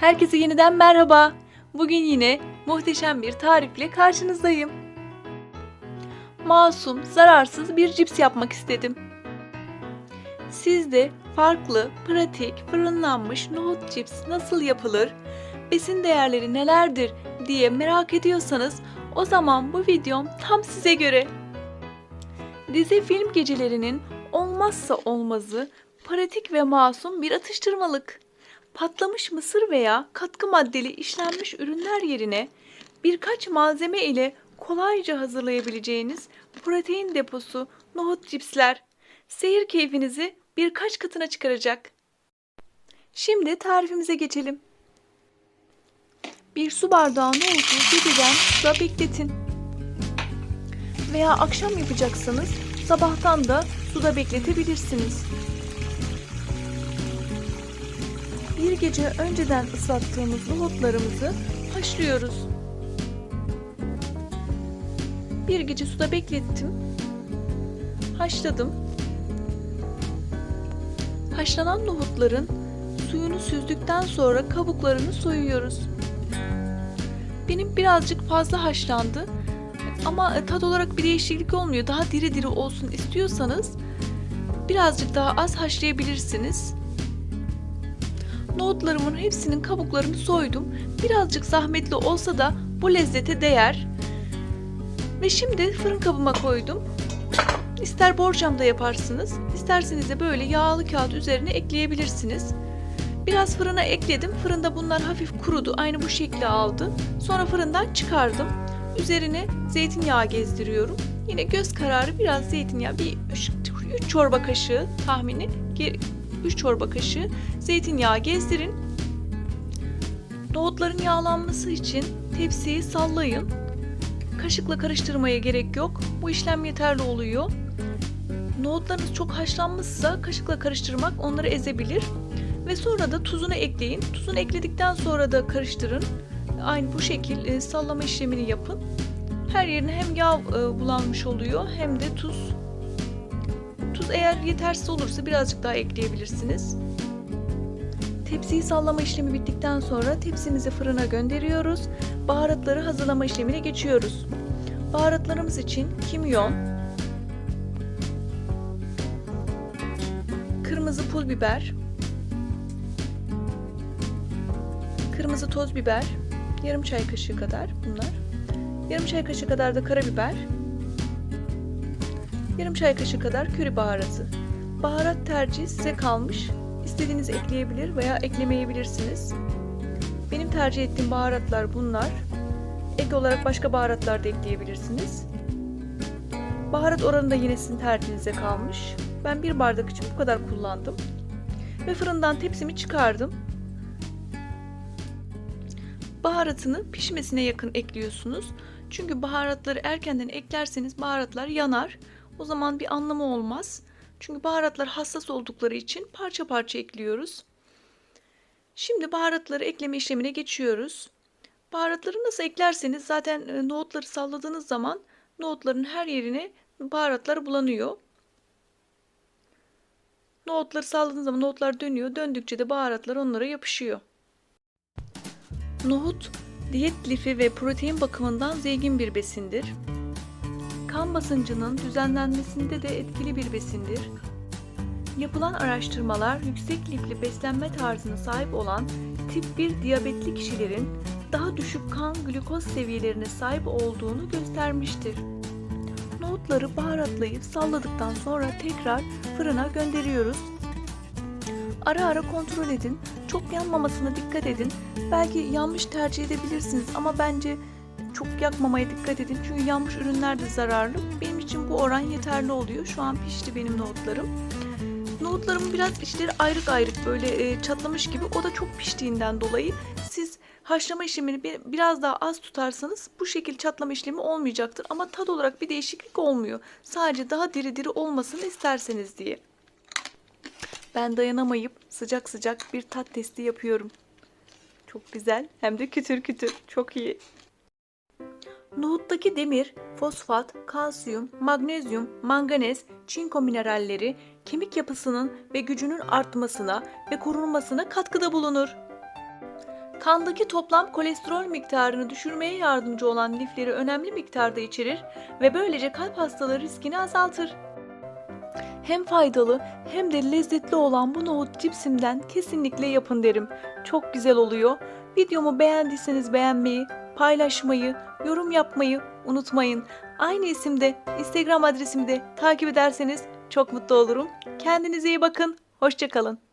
Herkese yeniden merhaba. Bugün yine muhteşem bir tarifle karşınızdayım. Masum, zararsız bir cips yapmak istedim. Siz de farklı, pratik, fırınlanmış nohut cips nasıl yapılır, besin değerleri nelerdir diye merak ediyorsanız o zaman bu videom tam size göre. Dizi film gecelerinin olmazsa olmazı pratik ve masum bir atıştırmalık. Patlamış mısır veya katkı maddeli işlenmiş ürünler yerine birkaç malzeme ile kolayca hazırlayabileceğiniz protein deposu nohut cipsler seyir keyfinizi birkaç katına çıkaracak. Şimdi tarifimize geçelim. Bir su bardağı nohutu geceden suda bekletin. Veya akşam yapacaksanız sabahtan da suda bekletebilirsiniz. Bir gece önceden ıslattığımız nohutlarımızı haşlıyoruz. Bir gece suda beklettim. Haşladım. Haşlanan nohutların suyunu süzdükten sonra kabuklarını soyuyoruz. Benim birazcık fazla haşlandı. Ama tat olarak bir değişiklik olmuyor. Daha diri diri olsun istiyorsanız birazcık daha az haşlayabilirsiniz. Nohutlarımın hepsinin kabuklarını soydum. Birazcık zahmetli olsa da bu lezzete değer. Ve şimdi fırın kabıma koydum. İster borcamda yaparsınız, isterseniz de böyle yağlı kağıt üzerine ekleyebilirsiniz. Biraz fırına ekledim. Fırında bunlar hafif kurudu. Aynı bu şekli aldı. Sonra fırından çıkardım. Üzerine zeytinyağı gezdiriyorum. Yine göz kararı biraz zeytinyağı, bir 3 çorba kaşığı tahmini 3 çorba kaşığı zeytinyağı gezdirin. Nohutların yağlanması için tepsiyi sallayın. Kaşıkla karıştırmaya gerek yok. Bu işlem yeterli oluyor. Nohutlarınız çok haşlanmışsa kaşıkla karıştırmak onları ezebilir. Ve sonra da tuzunu ekleyin. Tuzunu ekledikten sonra da karıştırın. Aynı bu şekil e, sallama işlemini yapın. Her yerine hem yağ e, bulanmış oluyor hem de tuz. Tuz eğer yetersiz olursa birazcık daha ekleyebilirsiniz. Tepsiyi sallama işlemi bittikten sonra tepsimizi fırına gönderiyoruz. Baharatları hazırlama işlemine geçiyoruz. Baharatlarımız için kimyon, kırmızı pul biber, kırmızı toz biber, yarım çay kaşığı kadar bunlar. Yarım çay kaşığı kadar da karabiber, yarım çay kaşığı kadar köri baharatı. Baharat tercihi size kalmış. İstediğiniz ekleyebilir veya eklemeyebilirsiniz. Benim tercih ettiğim baharatlar bunlar. Ek olarak başka baharatlar da ekleyebilirsiniz. Baharat oranı da yine sizin tercihinize kalmış. Ben bir bardak için bu kadar kullandım. Ve fırından tepsimi çıkardım. Baharatını pişmesine yakın ekliyorsunuz. Çünkü baharatları erkenden eklerseniz baharatlar yanar. O zaman bir anlamı olmaz. Çünkü baharatlar hassas oldukları için parça parça ekliyoruz. Şimdi baharatları ekleme işlemine geçiyoruz. Baharatları nasıl eklerseniz zaten e, nohutları salladığınız zaman nohutların her yerine baharatlar bulanıyor. Nohutları salladığınız zaman nohutlar dönüyor. Döndükçe de baharatlar onlara yapışıyor. Nohut diyet lifi ve protein bakımından zengin bir besindir. Kan basıncının düzenlenmesinde de etkili bir besindir. Yapılan araştırmalar yüksek lifli beslenme tarzına sahip olan tip 1 diyabetli kişilerin daha düşük kan glukoz seviyelerine sahip olduğunu göstermiştir. Nohutları baharatlayıp salladıktan sonra tekrar fırına gönderiyoruz. Ara ara kontrol edin. Çok yanmamasına dikkat edin. Belki yanmış tercih edebilirsiniz ama bence çok yakmamaya dikkat edin. Çünkü yanmış ürünler de zararlı. Benim için bu oran yeterli oluyor. Şu an pişti benim nohutlarım. Nohutlarımın biraz içleri ayrık ayrık böyle e, çatlamış gibi. O da çok piştiğinden dolayı siz haşlama işlemini biraz daha az tutarsanız bu şekil çatlama işlemi olmayacaktır. Ama tad olarak bir değişiklik olmuyor. Sadece daha diri diri olmasını isterseniz diye. Ben dayanamayıp sıcak sıcak bir tat testi yapıyorum. Çok güzel hem de kütür kütür. Çok iyi. Nohuttaki demir, fosfat, kalsiyum, magnezyum, manganez, çinko mineralleri kemik yapısının ve gücünün artmasına ve korunmasına katkıda bulunur. Kandaki toplam kolesterol miktarını düşürmeye yardımcı olan lifleri önemli miktarda içerir ve böylece kalp hastalığı riskini azaltır. Hem faydalı hem de lezzetli olan bu nohut cipsimden kesinlikle yapın derim. Çok güzel oluyor. Videomu beğendiyseniz beğenmeyi, paylaşmayı, yorum yapmayı unutmayın. Aynı isimde Instagram adresimde takip ederseniz çok mutlu olurum. Kendinize iyi bakın. Hoşçakalın.